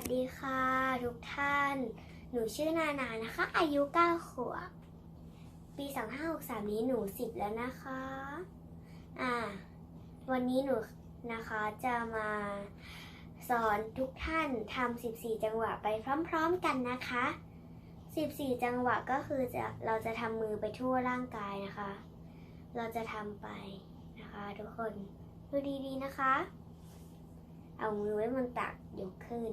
สดีค่ะทุกท่าน หนูชื่อนานานะคะ อายุ 9 ขวบ ปี 2563 นี้หนู 10 แล้วนะคะ อ่า วันนี้หนูนะคะจะมาสอนทุกท่านทำ 14 จังหวะไปพร้อมๆกันนะคะ 14 จังหวะก็คือจะเราจะทำมือไปทั่วร่างกายนะคะ เราจะทำไปนะคะ ทุกคนดูดีๆนะคะ เอามือไว้บนตักยกขึ้น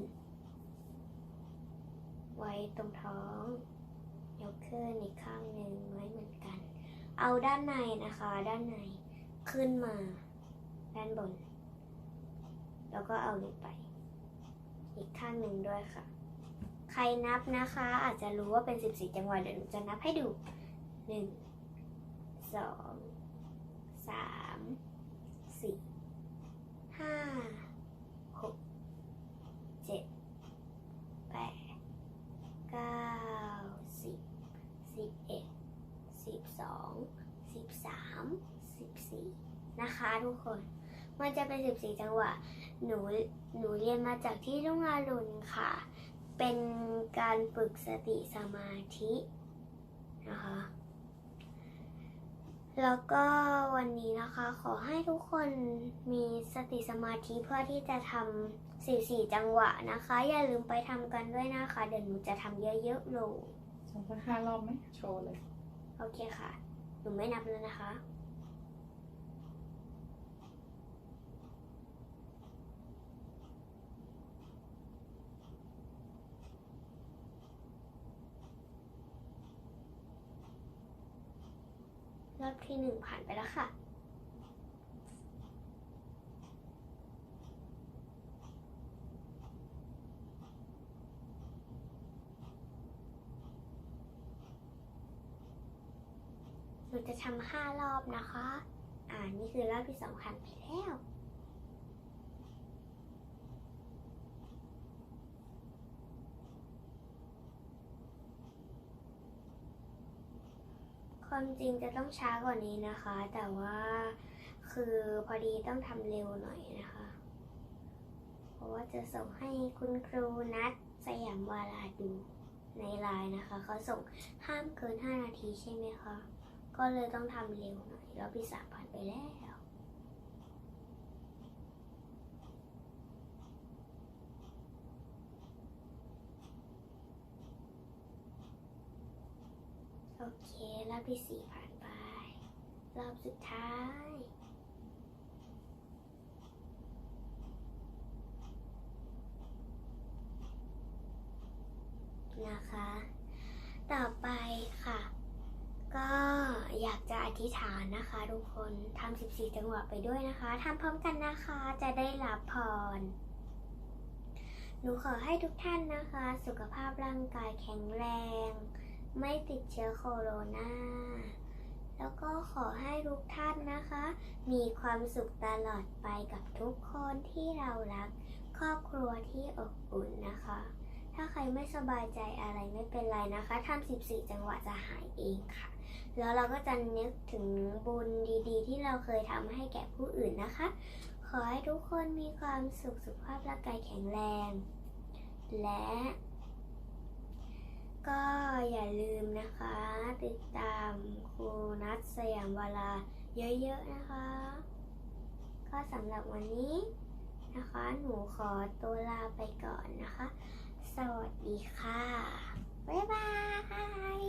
ไว้ตรงท้อง ยกขึ้นอีกข้างหนึ่งไว้เหมือนกัน เอาด้านในนะคะ ด้านในขึ้นมา ด้านบน แล้วก็เอาลงไป อีกข้างหนึ่งด้วยค่ะ ใครนับนะคะ อาจจะรู้ว่าเป็น 14 จังหวะเดี๋ยวหนูจะนับให้ดู 1 2 13 14 นะคะทุกคน มันจะเป็น 14 จังหวะ หนูหนูเรียนมาจากที่ลุงอารุณค่ะ เป็นการฝึกสติสมาธินะคะแล้วก็วันนี้นะคะขอให้ทุกคนมีสติสมาธิเพื่อที่จะทำสี่สี่จังหวะนะคะ อย่าลืมไปทำกันด้วยนะคะ เดี๋ยวหนูจะทำเยอะๆเลยทำสักห้ารอบไหมโชว์เลย โอเคค่ะ นูไม่นับแล้วนะคะ รอบที่หนึ่งผ่านไปแล้วค่ะ นูจะทำห้ารอบนะคะ อ่า นี่คือรอบที่สองผ่านไปแล้วความจริงจะต้องช้ากว่านี้นะคะ แต่ว่าคือพอดีต้องทำเร็วหน่อยนะคะ เพราะว่าจะส่งให้คุณครูนัดสยามวาลาดูในไลน์นะคะเขาส่งห้ามเกิน 5 นาทีใช่ไหมคะ ก็เลยต้องทำเร็วหน่อยแล้วพี่สามผ่านไปแล้วโอเค รอบที่สี่ผ่านไป รอบสุดท้าย นะคะ ต่อไปค่ะ ก็ อยากจะอธิษฐานนะคะ ทุกคนทำ14 จังหวะไปด้วยนะคะทำพร้อมกันนะคะจะได้รับพร หนูขอให้ทุกท่านนะคะ สุขภาพร่างกายแข็งแรง ไม่ติดเชื้อโคโรนาแล้วก็ขอให้ทุกท่านนะคะ มีความสุขตลอดไปกับทุกคนที่เรารัก ครอบครัวที่อบอุ่นนะคะ ถ้าใครไม่สบายใจอะไรไม่เป็นไรนะคะทำ14 จังหวะจะหายเองค่ะ แล้วเราก็จะนึกถึงบุญดีๆ ที่เราเคยทำให้แก่ผู้อื่นนะคะ ขอให้ทุกคนมีความสุขสุขภาพร่างกายแข็งแรง และ ก็อย่าลืมนะคะ ติดตามครูนัทสยามวาลาเยอะๆนะคะ ก็สำหรับวันนี้นะคะ หนูขอตัวลาไปก่อนนะคะ สวัสดีค่ะ บ๊ายบาย